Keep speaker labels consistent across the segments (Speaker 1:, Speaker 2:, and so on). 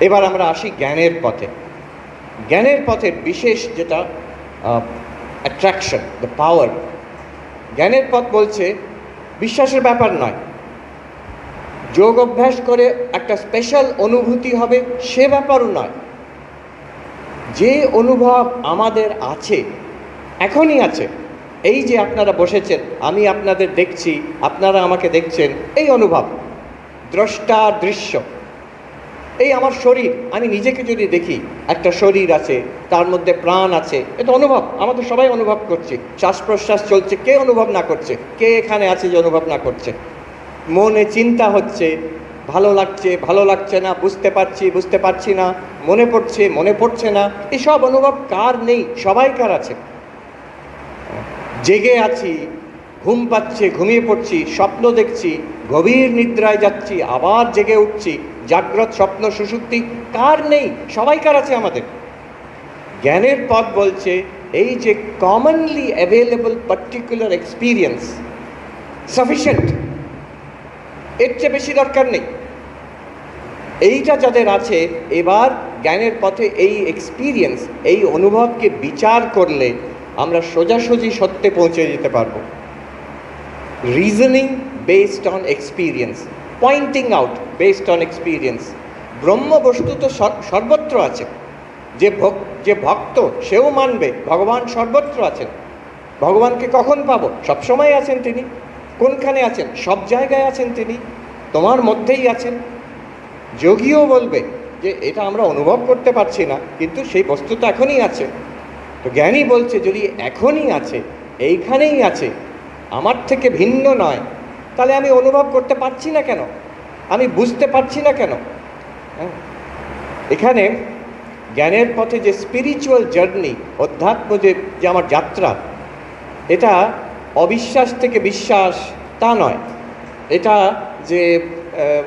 Speaker 1: এবার আমরা আসি জ্ঞানের পথে। জ্ঞানের পথের বিশেষ যেটা অ্যাট্রাকশন দ্য পাওয়ার জ্ঞানের পথ বলছে বিশ্বাসের ব্যাপার নয়। যোগ অভ্যাস করে একটা স্পেশাল অনুভূতি হবে, সে ব্যাপারও নয়। যে অনুভব আমাদের আছে, এখনই আছে। এই যে আপনারা বসেছেন, আমি আপনাদের দেখছি, আপনারা আমাকে দেখছেন, এই অনুভব, দ্রষ্টা দৃশ্য। এই আমার শরীর, আমি নিজেকে যদি দেখি, একটা শরীর আছে, তার মধ্যে প্রাণ আছে এটা অনুভব, আমাদের সবাই অনুভব করছি। শ্বাস প্রশ্বাস চলছে, কে অনুভব না করছে? কে এখানে আছে যে অনুভব না করছে? মনে চিন্তা হচ্ছে, ভালো লাগছে ভালো লাগছে না, বুঝতে পারছি বুঝতে পারছি না, মনে পড়ছে মনে পড়ছে না, এসব অনুভব কার নেই? সবাইকার আছে? জেগে আছি ঘুম পাচ্ছে, ঘুমিয়ে পড়ছি, স্বপ্ন দেখছি, গভীর নিদ্রায় যাচ্ছি, আবার জেগে উঠছি, জাগ্রত স্বপ্ন সুশুক্তি কার নেই? সবাইকার আছে আমাদের? জ্ঞানের পথ বলছে, এই যে commonly available particular experience sufficient এর চেয়ে বেশি দরকার নেই। এইটা যাদের আছে, এবার জ্ঞানের পথে এই এক্সপিরিয়েন্স এই অনুভবকে বিচার করলে আমরা সোজাসুজি সত্যে পৌঁছে যেতে পারব। Reasoning based on experience pointing out based on experience ব্রহ্ম বস্তু তো সর- সর্বত্র আছে যে যে ভক্ত, সেও মানবে, ভগবান সর্বত্র আছেন। ভগবানকে কখন পাবো? সবসময় আছেন তিনি। কোনখানে আছেন? সব জায়গায় আছেন তিনি। তোমার মধ্যেই আছেন। যোগীও বলবে যে, এটা আমরা অনুভব করতে পারছি না, কিন্তু সেই বস্তু তো এখনই আছে। তো জ্ঞানী বলছে, যদি এখনই আছে, এইখানেই আছে আমার থেকে ভিন্ন নয়। তাহলে আমি অনুভব করতে পারছি না কেন? আমি বুঝতে পারছি না কেন? হ্যাঁ। এখানে জ্ঞানের পথে যে স্পিরিচুয়াল জার্নি অধ্যাত্ম যে যে আমার যাত্রা, এটা অবিশ্বাস থেকে বিশ্বাস তা নয়। এটা যে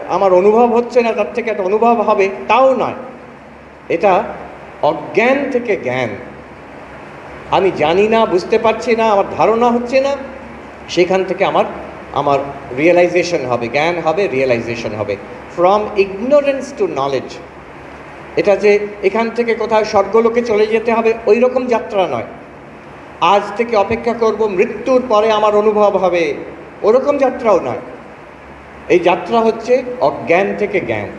Speaker 1: আমার অনুভব হচ্ছে না, তার থেকে একটা অনুভব হবে তাও নয়। এটা অজ্ঞান থেকে জ্ঞান। আমি জানি না, বুঝতে পারছি না, আমার ধারণা হচ্ছে না। সেখান থেকে আমার আমার রিয়েলাইজেশন হবে, জ্ঞান হবে রিয়েলাইজেশন হবে। ফ্রম ইগনোরেন্স টু নলেজ এটা যে এখান থেকে কোথাও স্বর্গলোকে চলে যেতে হবে ওই রকম যাত্রা নয়। আজ থেকে অপেক্ষা করব, মৃত্যুর পরে আমার অনুভব হবে, ওরকম যাত্রাও নয়। এই যাত্রা হচ্ছে অজ্ঞান থেকে জ্ঞান।